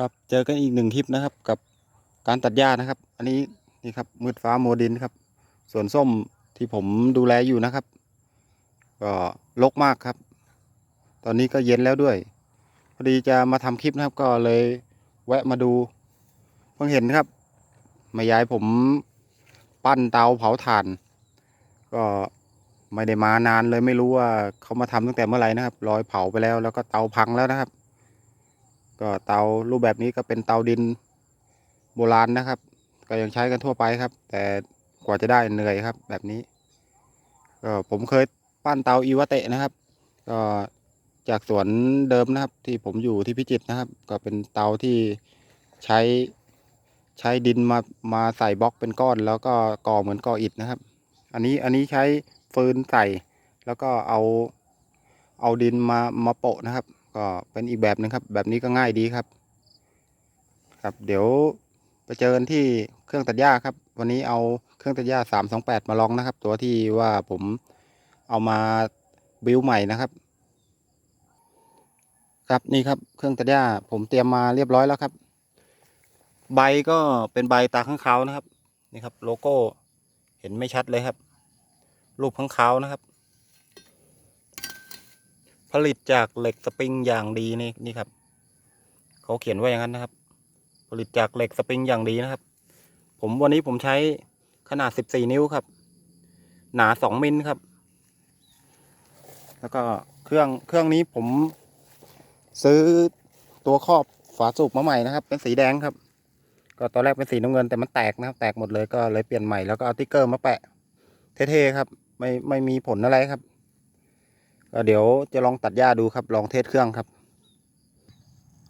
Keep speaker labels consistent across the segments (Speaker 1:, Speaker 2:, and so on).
Speaker 1: ครับ เจอกันอีกหนึ่งคลิปนะครับ กับการตัดหญ้านะครับ อันนี้นี่ครับมืดฟ้าโมดินครับส่วนส้มที่ผมดูแลอยู่นะครับ ก็รกมากครับ ตอนนี้ก็เย็นแล้วด้วยพอดีจะมาทำคลิปนะครับ ก็เลยแวะมาดูเพิ่งเห็นครับแม่ยายผมปั้นเตาเผาถ่าน ก็ไม่ได้มานานเลยไม่รู้ว่าเขามาทำตั้งแต่เมื่อไหร่นะครับรอยเผาไปแล้ว แล้วก็เตาพังแล้วนะครับ ก็เตารูปแบบนี้ก็เป็นเตาดินโบราณนะครับ ก็ยังใช้กันทั่วไปครับ แต่กว่าจะได้เหนื่อยครับ แบบนี้ ก็ผมเคยปั้นเตาอีวะเตะนะครับ ก็จากสวนเดิมนะครับ ที่ผมอยู่ที่พิจิตรนะครับ ก็เป็นเตาที่ใช้ใช้ดินมามาใส่บล็อกเป็นก้อน แล้วก็ก่อเหมือนก่ออิฐนะครับ อันนี้อันนี้ใช้ฟืนใส่ แล้วก็เอาเอาดินมามาโปะนะครับ ก็เป็นอีกแบบหนึงครับ แบบนี้ก็ง่ายดีครับ ครับเดี๋ยวไปเจอกันที่เครื่องตัดหญ้าครับ วันนี้เอาเครื่องตัดหญ้าสามสองแปดมาลองนะครับ ตัวที่ว่าผมเอามาบิวใหม่นะครับ ครับนี่ครับเครื่องตัดหญ้าผมเตรียมมาเรียบร้อยแล้วครับ ใบก็เป็นใบตาข้างเขานะครับนี่ครับ โลโก้เห็นไม่ชัดเลยครับ รูปข้างเขานะครับ ผลิตจากเหล็กสปริงอย่างดีนี่นี่ครับ เขาเขียนไว้อย่างนั้นนะครับ ผลิตจากเหล็กสปริงอย่างดีนะครับ ผมวันนี้ผมใช้ขนาด14นิ้วครับ หนา2มิลครับ แล้วก็เครื่องเครื่องนี้ผมซื้อตัวครอบฝาสูบมาใหม่นะครับ เป็นสีแดงครับ ก็ตอนแรกเป็นสีน้ำเงินแต่มันแตกนะครับ แตกหมดเลยก็เลยเปลี่ยนใหม่แล้วก็เอาติ๊กเกอร์มาแปะ เท่ๆครับ ไม่ไม่มีผลอะไรครับ ก็เดี๋ยวจะลองตัดหญ้าดูครับลองเทสเครื่องครับ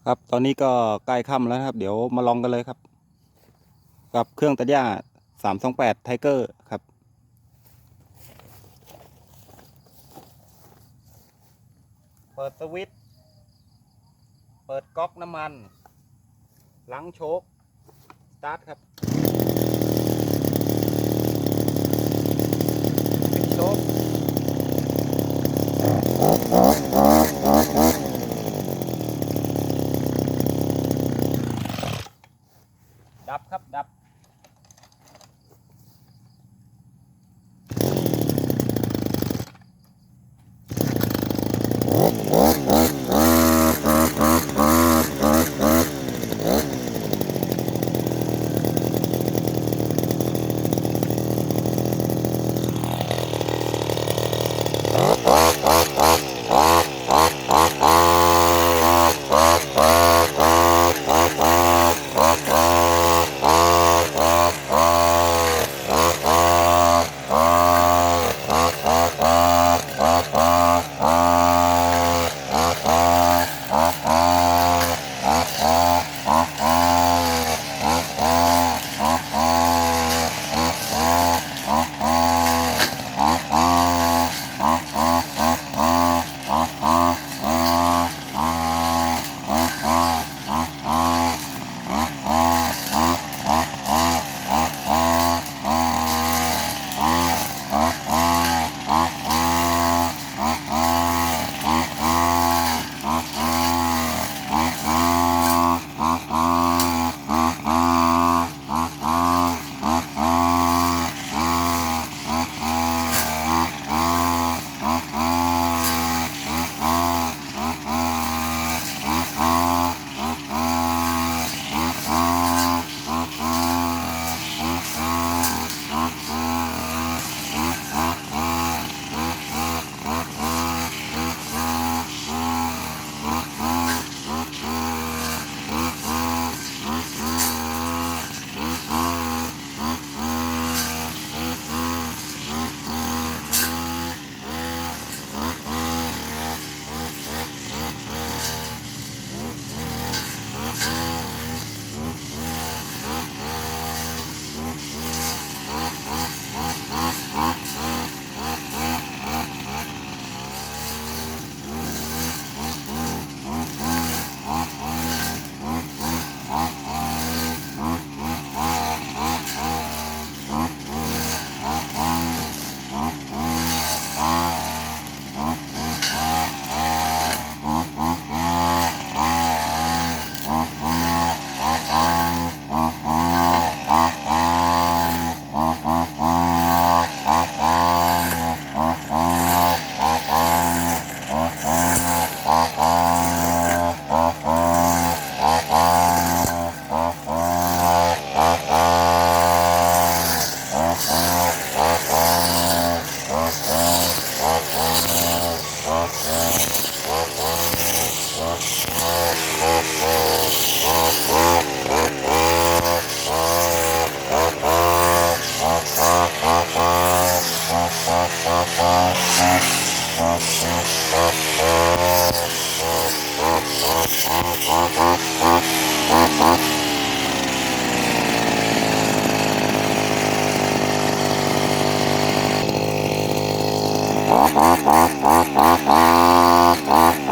Speaker 1: ครับตอนนี้ก็ใกล้ค่ำแล้วครับ เดี๋ยวมาลองกันเลยครับ กับเครื่องตัดหญ้าสามสองแปดไทเกอร์ครับเปิดสวิตช์ เปิดก๊อกน้ำมันล้างโชคสตาร์ทครับปิดโชค ดับครับดับ
Speaker 2: Mom, mom, mom, mom, mom, mom, mom.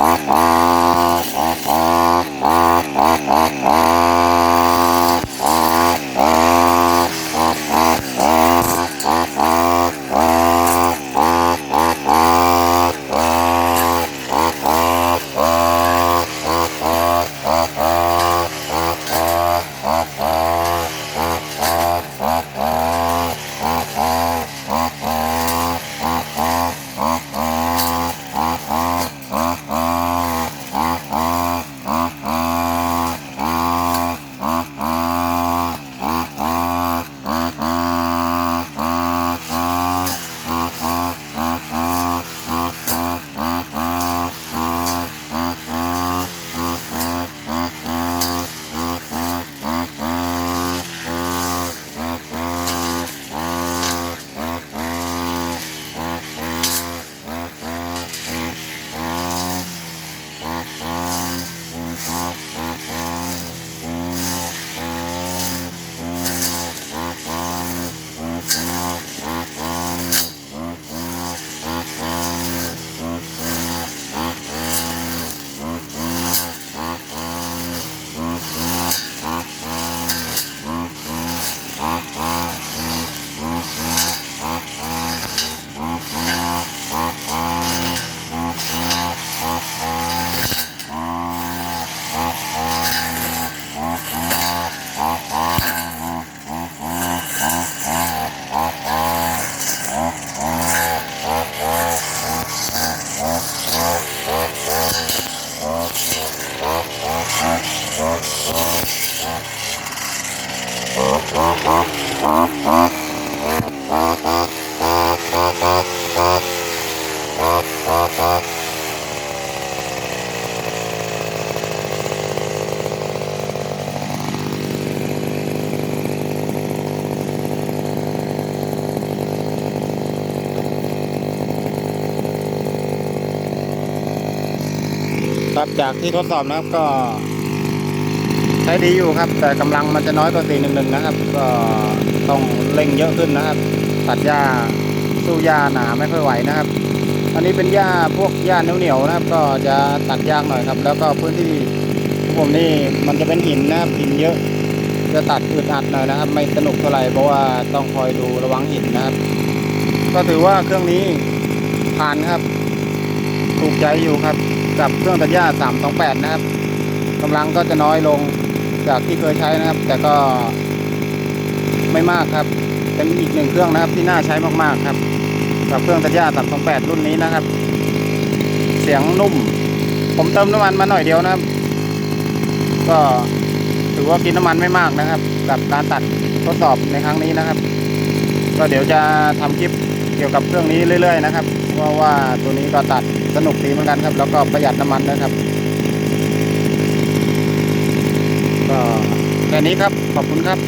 Speaker 1: ครับ จากที่ทดสอบนะครับก็ใช้ดีอยู่ครับ แต่กำลังมันจะน้อยกว่า411นะครับ ก็ต้องเร่งเยอะขึ้นนะครับ ตัดหญ้าสู้หญ้าหนาไม่ค่อยไหวนะครับ อันนี้เป็นหญ้าพวกหญ้าเหนียวๆนะครับ ก็จะตัดยากหน่อยครับ แล้วก็พื้นที่ผมนี่มันจะเป็นหินนะครับหินเยอะจะตัดอึดอัดหน่อยนะครับ ไม่สนุกเท่าไหร่เพราะว่าต้องคอยดูระวังหินนะครับ ก็ถือว่าเครื่องนี้ผ่านครับ ถูกใจอยู่ครับ กับเครื่องตัดหญ้า 328 นะครับกำลังก็จะน้อยลงจากที่เคยใช้นะครับ แต่ก็ไม่มากครับ เป็นอีกหนึ่งเครื่องนะครับที่น่าใช้มากๆครับ กับเครื่องตัดหญ้า 328 รุ่นนี้นะครับ เสียงนุ่ม ผมเติมน้ำมันมาหน่อยเดียวนะครับ ก็ถือว่ากินน้ำมันไม่มากนะครับ กับการตัดทดสอบในครั้งนี้นะครับ ก็เดี๋ยวจะทำคลิปเกี่ยวกับเครื่องนี้เรื่อย ๆ นะครับ เพราะว่าตัวนี้ก็ตัด สนุกดีเหมือนกันครับ แล้วก็ประหยัดน้ำมันนะครับ ก็แค่นี้ครับขอบคุณครับ